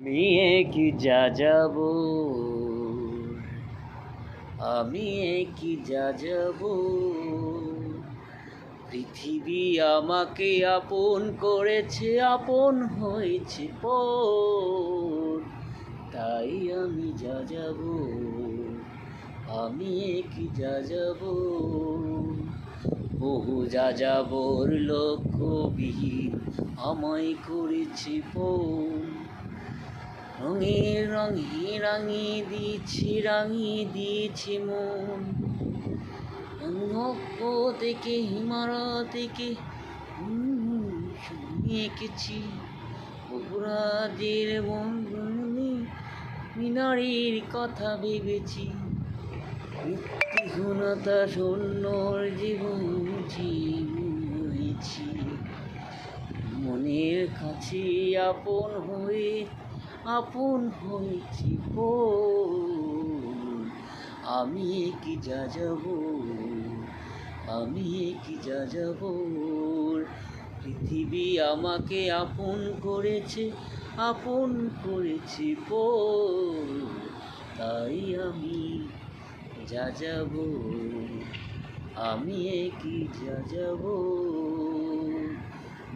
মিয়ে কি যা যাব আমি কি যা যাব পৃথিবী আমাকে আপন করেছে, আপন হয়েছে পর। তাই আমি যা যাব আমি কি যা যাব বহু যা যাবর লক্ষ্যবিহীন আমায় করেছে পণ রঙে রঙে রাঙিয়ে দিয়েছি রাঙিয়ে দিয়েছি মন। নক্ষ থেকে হিমালয় থেকে এঁকেছি বহুরাজের বন্ধনী মিনারির কথা ভেবেছি। মৃত্যুহীনতা শূন্যর জীবন হয়েছি মনের কাছে আপন হয়ে আপন হয়েছি গো। আমি কি যা যাব, আমি কি যা যাব। পৃথিবী আমাকে আপন করেছে, আপন করেছি পো তাই আমি যা যাব আমি কি যা যাব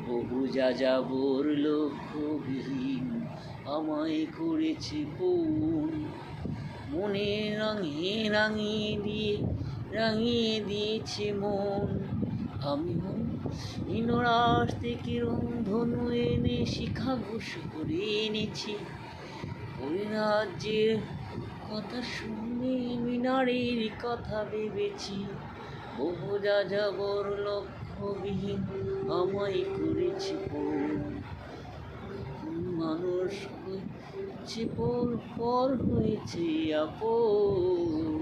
বহু যা যাবর লক্ষ্যবিহীন আমায় করেছে পূন। মনে রাঙিয়ে রাঙিয়ে দিয়ে রাঙিয়ে দিয়েছে মন। আমি মন ইনরাস থেকে রংধনু এনে শিখা ঘুষ করে এনেছি। ওই রাজ্যের কথা শুনে মিনারের কথা ভেবেছি। বহু যা যাবর লক্ষ্যবিহীন আমায় করেছে মানুষ হয়েছে পর পর হয়েছে আপন।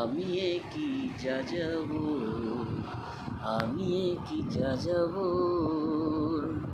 আমি কি যা যাব আমি কি যা যাব